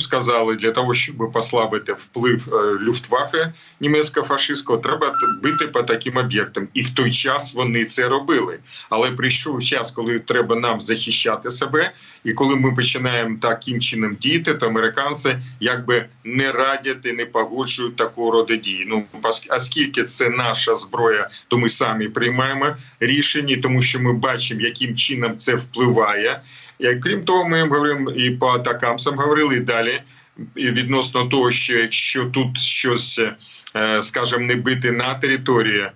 сказали, для того, щоб послабити вплив е, Люфтваффе німецького фашистського, треба бити по таким об'єктам. І в той час вони це робили. Але прийшов час, коли треба нам захищати себе, і коли ми починаємо таким чином діяти, то американці якби не радять і не погоджують такого роду дії. Ну оскільки це наша зброя, то ми самі приймаємо рішення, тому що ми бачимо, яким чином це впливає. Крім того, ми говоримо і по атакамсам говорили і далі. І відносно того, що якщо тут щось, е, скажімо, не бити на території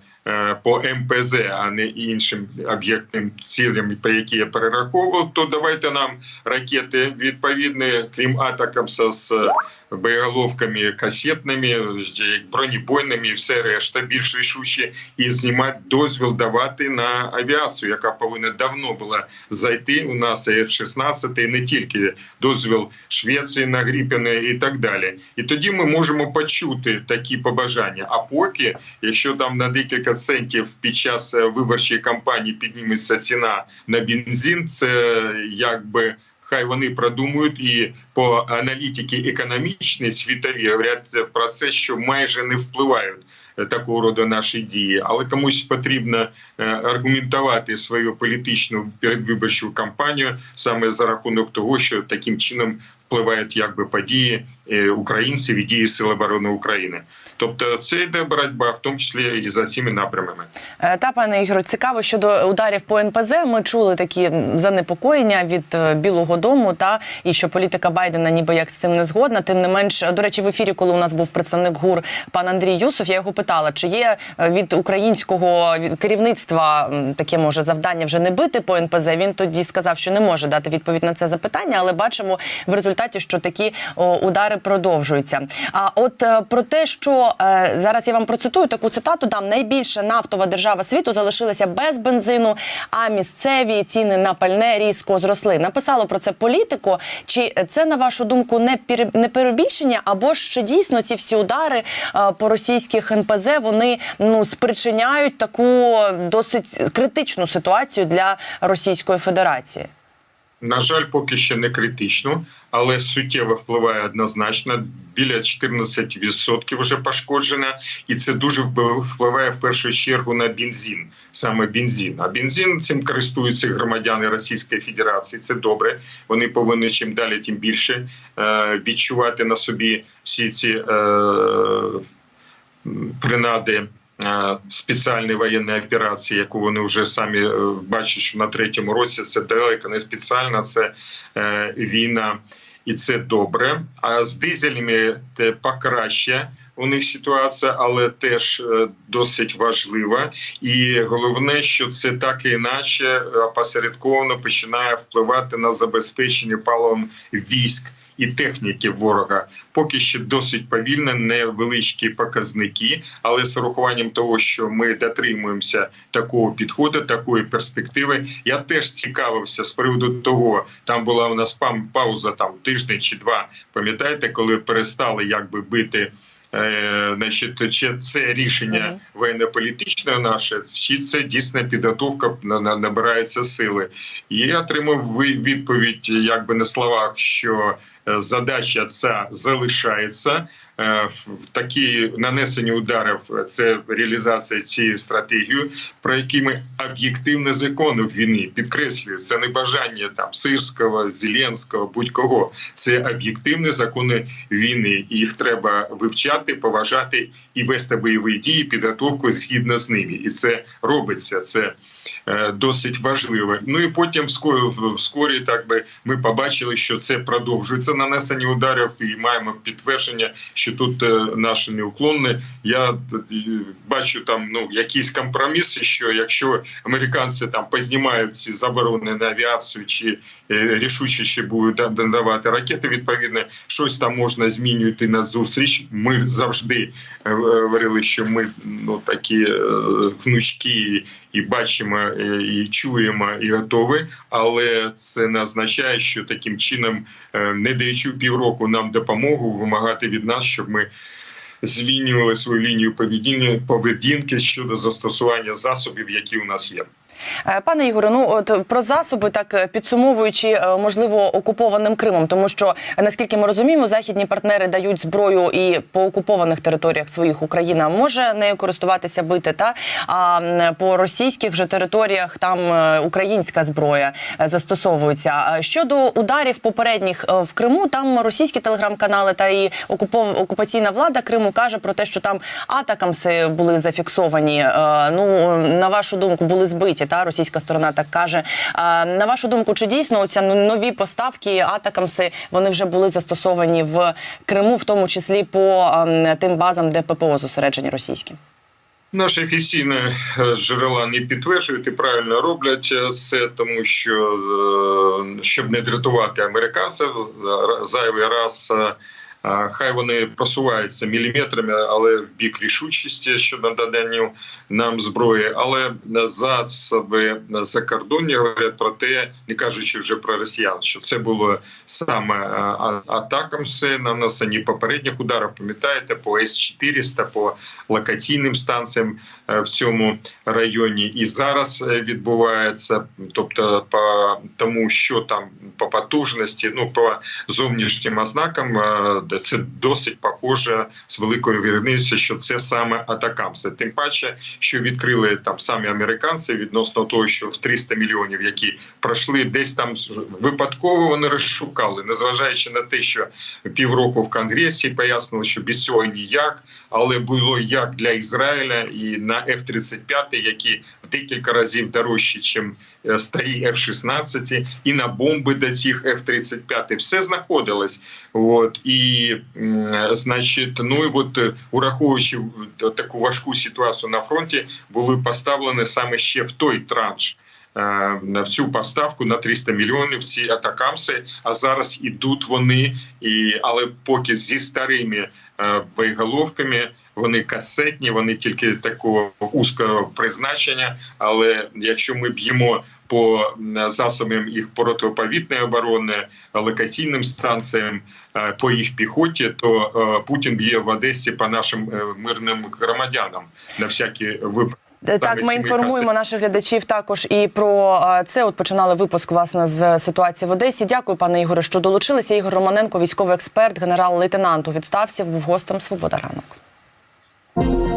по МПЗ, а не іншим об'єктним цілям, по які я перераховував, то давайте нам ракети відповідні, крім атакамса з боєголовками касетними, бронебойними і все решта більш рішуче, і знімати дозвіл давати на авіацію, яка повинна давно була зайти. У нас і F-16, і не тільки дозвіл Швеції на Гріпіни і так далі. І тоді ми можемо почути такі побажання. А поки, якщо там на декілька центів під час е, виборчої кампанії підніметься ціна на бензин, це якби. Хай вони продумують і по аналітики економічні світові говорять про це, що майже не впливають е, такого роду наші дії, але комусь потрібно е, аргументувати свою політичну передвиборчу кампанію саме за рахунок того, що таким чином впливають якби події е, українців і дії Сил оборони України. Тобто, це йде боротьба, в тому числі і за цими напрямами. Е, Та пане Ігор, цікаво щодо ударів по НПЗ. Ми чули такі занепокоєння від е, Білого Дому, та і що політика Байдена ніби як з цим не згодна. Тим не менш, до речі, в ефірі, коли у нас був представник ГУР пан Андрій Юсов, я його питала, чи є е, від українського керівництва таке може завдання вже не бити по НПЗ. Він тоді сказав, що не може дати відповідь на це запитання, але бачимо в результаті, що такі удари продовжуються. А от е, про те, що е, зараз я вам процитую таку цитату, дам найбільша нафтова держава світу залишилася без бензину, а місцеві ціни на пальне різко зросли. Написало про це політико. Чи це на вашу думку не перебільшення, або ж чи дійсно ці всі удари по російських НПЗ вони ну спричиняють таку досить критичну ситуацію для Російської Федерації? На жаль, поки що не критично, але суттєво впливає однозначно. Біля 14% вже пошкоджена, і це дуже впливає в першу чергу на бензин, саме бензин. А бензин цим користуються громадяни Російської Федерації. Це добре. Вони повинні чим далі, тим більше е, відчувати на собі всі ці е, принади. е, Спеціальної воєнної операції, яку вони вже самі е, бачать, що на третьому році це далеко не спеціальна, це е, війна, і це добре. А з дизелями те покраще у них ситуація, але теж досить важлива. І головне, що це так і іначе е, опосередковано починає впливати на забезпечення паливом військ. І техніки ворога поки що досить повільно, невеличкі показники, але з урахуванням того, що ми дотримуємося такого підходу, такої перспективи. Я теж цікавився з приводу того, там була у нас пауза там тиждень чи два. Пам'ятаєте, коли перестали якби бити. Е, значить, чи це рішення Мгм. воєнно-політичне наше, чи це дійсна підготовка на- на- набирається сили? І я отримав відповідь, якби на словах, що задача ця залишається. Е, такі нанесення ударів це реалізація цієї стратегії, про які ми об'єктивно закону війни підкреслюю. Це не бажання там Сирського, Зеленського, будь-кого. Це об'єктивні закони війни. І їх треба вивчати, поважати і вести бойові дії, підготовку згідно з ними. І це робиться. Це е, досить важливо. Ну і потім вскорі так би ми побачили, що це продовжується нанесення ударів, і маємо підтвердження, що тут е, наше неуклонне. Я е, бачу там ну якісь компроміси, що якщо американці там познімають ці заборони на авіацію, чи е, рішуче ще будуть да- надавати ракети, відповідно, щось там можна змінювати на зустріч. Ми завжди говорили, що ми ну такі гнучкі і бачимо, і чуємо, і готові, але це не означає, що таким чином, не даючи півроку нам допомогу, вимагати від нас, щоб ми змінювали свою лінію поведінки щодо застосування засобів, які у нас є. Е, Пане Ігоре, ну от про засоби, так е, підсумовуючи, е, можливо, окупованим Кримом, тому що наскільки ми розуміємо, західні партнери дають зброю і по окупованих територіях своїх Україна може нею користуватися бити, та а по російських вже територіях там українська зброя застосовується. Щодо ударів попередніх в Криму, там російські телеграм-канали та і окупов... окупаційна влада Криму каже про те, що там атакамси були зафіксовані. Ну на вашу думку, були збиті. Та російська сторона так каже. Е, На вашу думку, чи дійсно ну, нові поставки атакамси вони вже були застосовані в Криму, в тому числі по ем, тим базам, де ППО зосереджені російські? Наші офіційні е, джерела не підтверджують і правильно роблять е, це, тому що е, щоб не дратувати американців зайвий раз. Хай вони просуваються міліметрами, але в бік рішучості щодо надання нам зброї. Але засоби закордонні говорять про те, не кажучи вже про росіян, що це було саме атакам все нанесені попередніх ударів. Пам'ятаєте, по С-400, по локаційним станціям е, в цьому районі, і зараз е, відбувається, тобто по тому, що там по потужності, ну по зовнішнім ознакам, е, де це досить похоже з великою вірницею, що це саме атакамси. Тим паче, що відкрили там самі американці відносно того, що в 300 мільйонів, які пройшли, десь там випадково вони розшукали, незважаючи на те, що півроку в конгресі пояснили, що без цього ніяк, але було як для Ізраїля і на F-35, які в декілька разів дорожчі, ніж старі F-16, і на бомби до цих F-35. Все знаходилось. От і м, значить, ну і от е, ураховуючи таку важку ситуацію на фронті, були поставлені саме ще в той транш. Е, В цю поставку на 300 мільйонів ці атакамси. А зараз ідуть вони, і але поки зі старими е, боєголовками, вони касетні, вони тільки такого узкого призначення. Але якщо ми б'ємо по засобам їх протиповітної оборони, локаційним станціям, е, по їх піхоті, то Путін б'є в Одесі по нашим мирним громадянам на всякі випадки. Так, ми інформуємо наших глядачів також і про е, це. От починали випуск власне з ситуації в Одесі. Дякую, пане Ігоре, що долучилися. Ігор Романенко, військовий експерт, генерал-лейтенант у відставці, був гостем Свобода ранок.